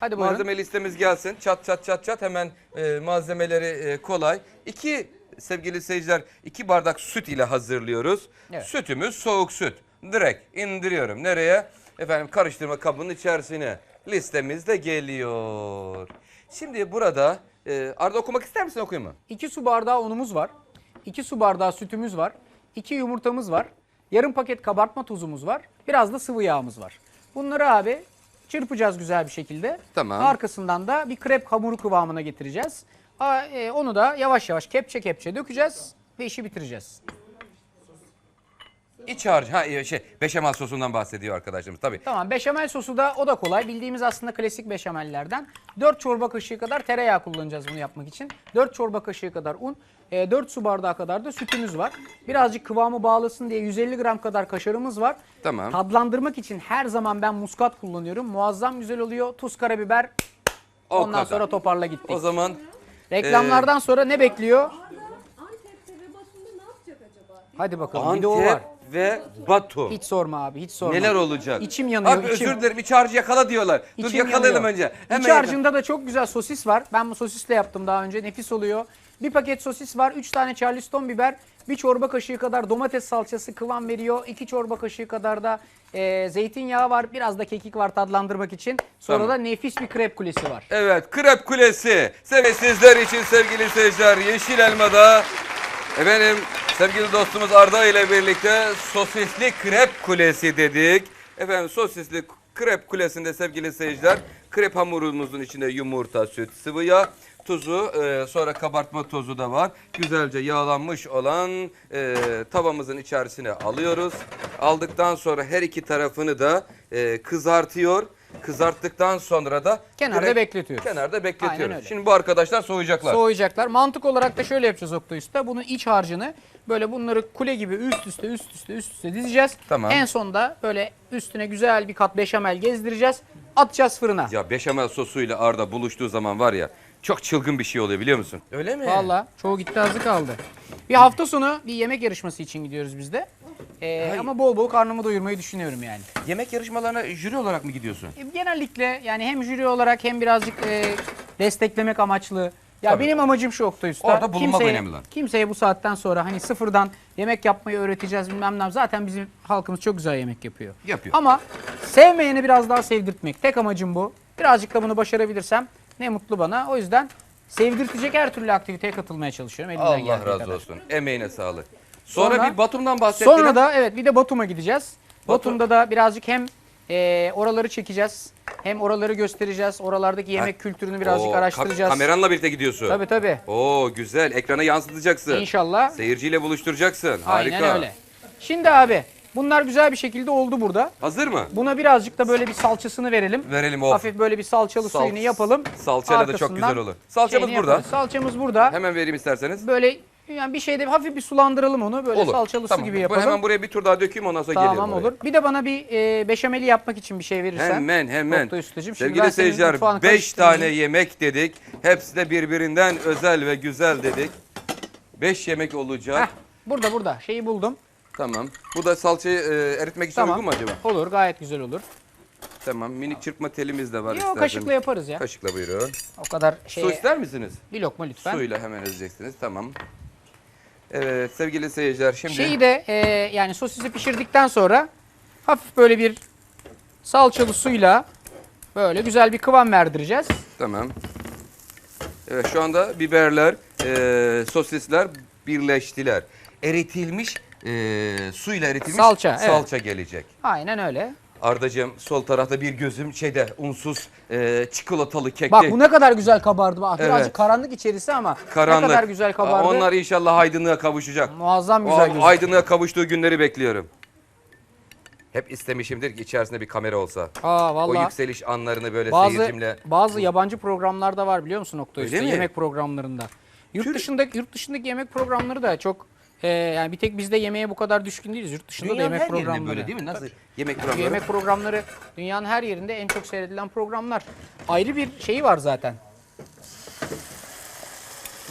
Hadi buyurun. Malzeme listemiz gelsin. Çat çat çat çat hemen e, malzemeleri e, kolay. İki sevgili seyirciler iki bardak süt ile hazırlıyoruz. Evet. Sütümüz soğuk süt. Direkt indiriyorum. Nereye? Efendim karıştırma kabının içerisine. Listemiz de geliyor. Şimdi burada e, Arda okumak ister misin okuyayım mı? 2 su bardağı unumuz var. 2 su bardağı sütümüz var. 2 yumurtamız var. Yarım paket kabartma tozumuz var. Biraz da sıvı yağımız var. Bunları abi çırpacağız güzel bir şekilde. Tamam. Arkasından da bir krep hamuru kıvamına getireceğiz. Aa, e, Onu da yavaş yavaş kepçe kepçe dökeceğiz ve işi bitireceğiz. İç harcı. Ha e, şey beşamel sosundan bahsediyor arkadaşlarımız tabii. Tamam beşamel sosu da o da kolay. Bildiğimiz aslında klasik beşamellerden. 4 çorba kaşığı kadar tereyağı kullanacağız bunu yapmak için. 4 çorba kaşığı kadar un, e, 4 su bardağı kadar da sütümüz var. Birazcık kıvamı bağlasın diye 150 gram kadar kaşarımız var. Tamam. Tadlandırmak için her zaman ben muskat kullanıyorum. Muazzam güzel oluyor. Tuz, karabiber. O Ondan kadar. sonra toparla gittik. O zaman Reklamlardan sonra ne bekliyor? Antep'te ve Batum'da ne yapacak acaba? Hadi bakalım. bir de o var. Ve Batu. Hiç sorma abi, hiç sorma. Neler olacak? İçim yanıyor, Abi içim. özür dilerim iç harcı yakala diyorlar. Dur İçim yakalayalım yanıyor. önce. Hemen İç harcında da çok güzel sosis var. Ben bu sosisle yaptım daha önce. Nefis oluyor. Bir paket sosis var. 3 tane charleston biber. Bir çorba kaşığı kadar domates salçası kıvam veriyor. 2 çorba kaşığı kadar da e, zeytinyağı var. Biraz da kekik var tadlandırmak için. Sonra Tamam. da nefis bir krep kulesi var. Evet Krep Kulesi. Sevgili sizler için sevgili seyirciler Yeşil Elma'da efendim sevgili dostumuz Arda ile birlikte sosisli krep kulesi dedik. Efendim sosisli krep kulesinde sevgili seyirciler krep hamurumuzun içinde yumurta, süt, sıvı yağ, tuzu, e, sonra kabartma tozu da var. Güzelce yağlanmış olan e, tavamızın içerisine alıyoruz. Aldıktan sonra her iki tarafını da e, kızartıyor. Kızarttıktan sonra da Kenarda direkt bekletiyoruz. Kenarda Aynen bekletiyoruz. öyle. Şimdi bu arkadaşlar soğuyacaklar. Soğuyacaklar. Mantık olarak da şöyle yapacağız Oktay Usta. Bunun iç harcını böyle bunları kule gibi üst üste üst üste üst üste dizeceğiz. Tamam. En sonda böyle üstüne güzel bir kat beşamel gezdireceğiz. Atacağız fırına. ya beşamel sosuyla Arda buluştuğu zaman var ya çok çılgın bir şey oluyor biliyor musun? Öyle mi? Valla çoğu gitti azı kaldı. Bir hafta sonu bir yemek yarışması için gidiyoruz biz de. Ee, Hayır. ama bol bol karnımı doyurmayı düşünüyorum yani. Yemek yarışmalarına jüri olarak mı gidiyorsun? E, genellikle yani hem jüri olarak hem birazcık e, desteklemek amaçlı. Ya Tabii. benim amacım şu Oktay Usta. Orada bulunmak kimseye, önemli lan. Kimseye bu saatten sonra hani sıfırdan yemek yapmayı öğreteceğiz bilmem ne. Zaten bizim halkımız çok güzel yemek yapıyor. Yapıyor. Ama sevmeyeni biraz daha sevdirtmek. Tek amacım bu. Birazcık da bunu başarabilirsem ne mutlu bana. O yüzden sevdirtecek her türlü aktiviteye katılmaya çalışıyorum. Elimden Allah geldiği razı kadar. olsun. Emeğine sağlık. Sonra, Sonra- bir Batum'dan bahsettiler. Sonra da evet bir de Batum'a gideceğiz. Batum- Batum'da da birazcık hem e, oraları çekeceğiz. Hem oraları göstereceğiz. Oralardaki yemek Ha. kültürünü birazcık Oo, ka- araştıracağız. kameranla birlikte gidiyorsun. Tabii tabii. Oo güzel. Ekrana yansıtacaksın. İnşallah. Seyirciyle buluşturacaksın. Aynen Harika. öyle. Şimdi abi bunlar güzel bir şekilde oldu burada. Hazır mı? Buna birazcık da böyle bir salçasını verelim. Verelim o. Hafif böyle bir salçalı Sal- suyunu yapalım. salçayla da çok güzel olur. Salçamız burada. yaparız. Salçamız burada. Hemen vereyim isterseniz. Böyle yani bir şeyde hafif bir sulandıralım onu. Böyle Olur. salçalı Tamam. su gibi Bu- yapalım. Hemen buraya bir tur daha dökeyim ondan sonra. Tamam oraya. olur. Bir de bana bir e, beşameli yapmak için bir şey verirsen. Hemen hemen. Sevgili seyirciler mutfağını 5 karıştırmayayım. tane yemek dedik. Hepsi de birbirinden özel ve güzel dedik. 5 yemek olacak. Heh, burada burada şeyi buldum. Tamam. Bu da salçayı e, eritmek için Tamam. uygun mu acaba? Olur gayet güzel olur. Tamam. Minik çırpma telimiz de var Yok isterseniz. kaşıkla yaparız ya. Kaşıkla buyurun. O kadar şey. Su ister misiniz? Bir lokma lütfen. Suyla hemen ezeceksiniz. Tamam. Evet sevgili seyirciler şimdi Şeyi de e, yani sosisi pişirdikten sonra hafif böyle bir salçalı suyla böyle güzel bir kıvam verdireceğiz. Tamam. Evet şu anda biberler, e, sosisler birleştiler. Eritilmiş e, suyla eritilmiş Salça, evet. salça gelecek. Aynen öyle. Ardacığım sol tarafta bir gözüm şeyde unsuz e, çikolatalı kekte. Bak bu ne kadar güzel kabardı. Bak Evet. birazcık karanlık içerisi ama karanlık. ne kadar güzel kabardı. Onlar inşallah aydınlığa kavuşacak. Muazzam O güzel gözüküyor. aydınlığa kavuştuğu günleri bekliyorum. Hep istemişimdir ki içerisinde bir kamera olsa. Aa O vallahi yükseliş anlarını böyle bazı seyircimle. bazı yabancı programlarda var biliyor musun Oktay Öyle Usta? mi? Yemek programlarında. Yurt dışındaki yurt dışındaki yemek programları da çok e, yani bir tek bizde yemeğe bu kadar düşkün değiliz. Yurt dışında da Dünyanın yemek her yerinde programları. böyle değil mi? Nasıl yemek programları? yemek programları dünyanın her yerinde en çok seyredilen programlar. Ayrı bir şeyi var zaten.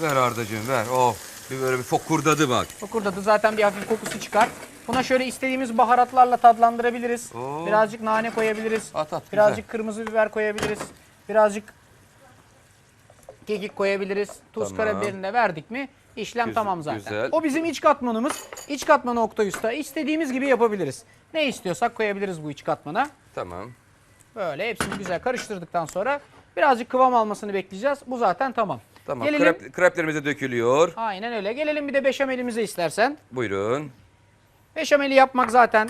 Ver Ardacığım ver. Oh. Bir böyle bir fokurdadı bak. Okurda da zaten bir hafif kokusu çıkar. Buna şöyle istediğimiz baharatlarla tadlandırabiliriz. Oo. Birazcık nane koyabiliriz. At, at, Birazcık kırmızı biber koyabiliriz. Birazcık kekik koyabiliriz. Tuz Tamam. karabiberini de verdik mi işlem Güz- tamam zaten. güzel. O bizim iç katmanımız. İç katmanı Oktay Usta. İstediğimiz gibi yapabiliriz. Ne istiyorsak koyabiliriz bu iç katmana. Tamam. Böyle hepsini güzel karıştırdıktan sonra birazcık kıvam almasını bekleyeceğiz. Bu zaten tamam. Tamam. Gelelim. Krep, kreplerimize dökülüyor. Aynen öyle. Gelelim bir de beşamelimize istersen. Buyurun. Beşameli yapmak zaten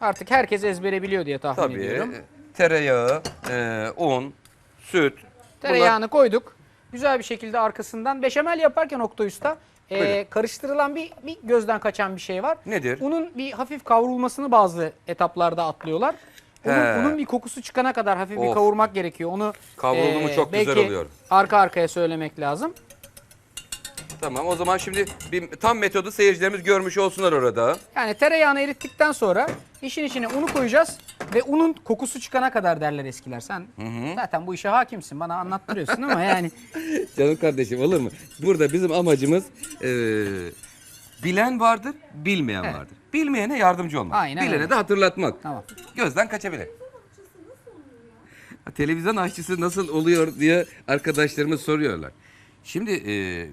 artık herkes ezbere biliyor diye tahmin Tabii. ediyorum. Tereyağı, e, un, süt. Tereyağını koyduk. Güzel bir şekilde arkasından beşamel yaparken Oktay Usta e, karıştırılan bir, bir gözden kaçan bir şey var. Nedir? Unun bir hafif kavrulmasını bazı etaplarda atlıyorlar. He. unun bir kokusu çıkana kadar hafif bir Of. kavurmak gerekiyor. Onu Kavruldu mu çok güzel belki oluyor. arka arkaya söylemek lazım. Tamam o zaman şimdi bir tam metodu seyircilerimiz görmüş olsunlar orada. Yani tereyağını erittikten sonra işin içine unu koyacağız ve unun kokusu çıkana kadar derler eskiler. Sen zaten bu işe hakimsin bana anlattırıyorsun ama yani Canım kardeşim olur mu? Burada bizim amacımız e, bilen vardır, bilmeyen Evet. vardır. Bilmeyene yardımcı olmak. Aynen Bilene öyle. de hatırlatmak. Tamam. Gözden kaçabilir. Televizyon aşçısı nasıl oluyor diye arkadaşlarımız soruyorlar. Şimdi e,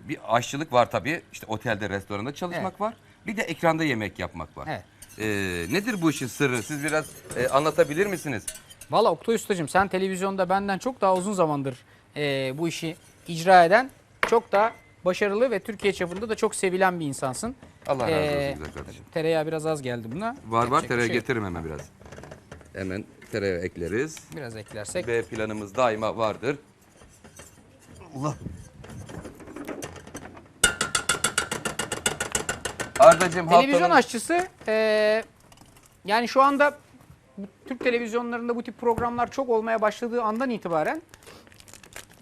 bir aşçılık var tabii. İşte otelde, restoranda çalışmak Evet. var. Bir de ekranda yemek yapmak var. Evet. E, nedir bu işin sırrı? Siz biraz e, anlatabilir misiniz? Valla Oktay Ustacığım sen televizyonda benden çok daha uzun zamandır e, bu işi icra eden çok da başarılı ve Türkiye çapında da çok sevilen bir insansın. Allah razı olsun Ee, güzel kardeşim. Tereyağı biraz az geldi buna. Var var bir tereyağı şey yok. getiririm hemen biraz. Hemen tereyağı ekleriz. Biraz eklersek. B planımız daima vardır. Allah. Ardacığım Televizyon haftanın... aşçısı e, yani şu anda Türk televizyonlarında bu tip programlar çok olmaya başladığı andan itibaren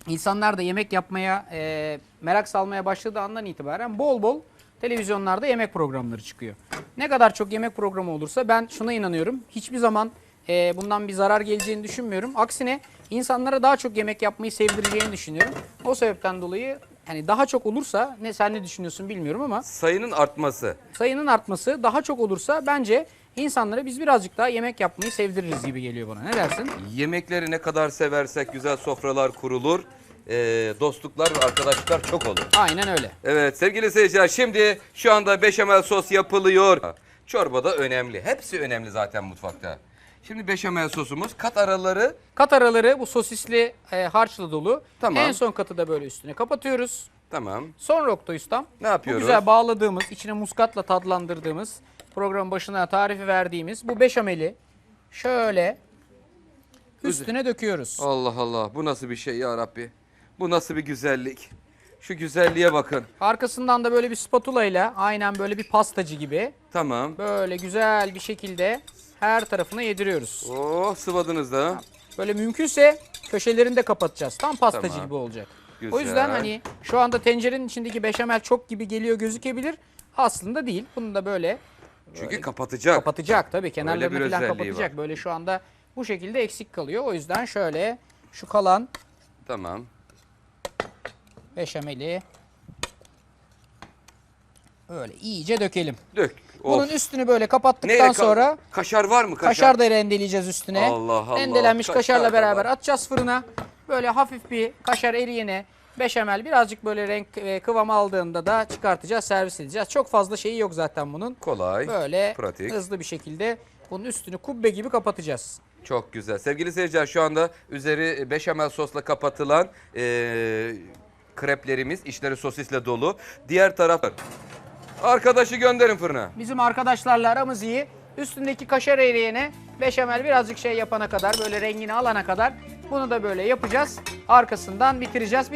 insanlar da yemek yapmaya e, merak salmaya başladığı andan itibaren bol bol televizyonlarda yemek programları çıkıyor. Ne kadar çok yemek programı olursa ben şuna inanıyorum. Hiçbir zaman e, bundan bir zarar geleceğini düşünmüyorum. Aksine insanlara daha çok yemek yapmayı sevdireceğini düşünüyorum. O sebepten dolayı hani daha çok olursa ne sen ne düşünüyorsun bilmiyorum ama Sayının artması. sayının artması daha çok olursa bence insanlara biz birazcık daha yemek yapmayı sevdiririz gibi geliyor bana. Ne dersin? Yemekleri ne kadar seversek güzel sofralar kurulur. Ee, dostluklar ve arkadaşlıklar çok olur. Aynen öyle. Evet sevgili seyirciler şimdi şu anda beşamel sos yapılıyor. Çorba da önemli. Hepsi önemli zaten mutfakta. Şimdi beşamel sosumuz kat araları Kat araları bu sosisli e, harçla dolu. Tamam. En son katı da böyle üstüne kapatıyoruz. tamam. Sonra Oktay Ustam Ne yapıyoruz? bu güzel bağladığımız, içine muskatla tadlandırdığımız, programın başına tarifi verdiğimiz bu beşameli şöyle üstüne döküyoruz. Allah Allah bu nasıl bir şey ya Rabbi? Bu nasıl bir güzellik? Şu güzelliğe bakın. Arkasından da böyle bir spatula ile aynen böyle bir pastacı gibi Tamam. böyle güzel bir şekilde her tarafına yediriyoruz. Oh sıvadınız da. Böyle mümkünse köşelerini de kapatacağız. Tam pastacı Tamam. gibi olacak. Güzel. O yüzden hani şu anda tencerenin içindeki beşamel çok gibi geliyor gözükebilir. Aslında değil. Bunu da böyle Çünkü kapatacak. kapatacak tabii bir kenarlarını falan özelliği kapatacak. var. Böyle şu anda bu şekilde eksik kalıyor. O yüzden şöyle şu kalan Tamam. beşameli öyle iyice dökelim. Dök. Bunun Of. üstünü böyle kapattıktan Neyle kal- sonra Kaşar var mı kaşar? Kaşar da rendeleyeceğiz üstüne. Allah Allah. Rendelenmiş Kaşar kaşarla da beraber var. atacağız fırına. Böyle hafif bir kaşar eriyene beşamel birazcık böyle renk e, kıvam aldığında da çıkartacağız, servis edeceğiz. Çok fazla şeyi yok zaten bunun. Kolay. Böyle pratik. hızlı bir şekilde bunun üstünü kubbe gibi kapatacağız. Çok güzel. Sevgili seyirciler şu anda üzeri beşamel sosla kapatılan eee kreplerimiz içleri sosisle dolu. Diğer taraf Arkadaşı gönderin fırına. Bizim arkadaşlarla aramız iyi. Üstündeki kaşar eriyene beşamel birazcık şey yapana kadar böyle rengini alana kadar bunu da böyle yapacağız. Arkasından bitireceğiz.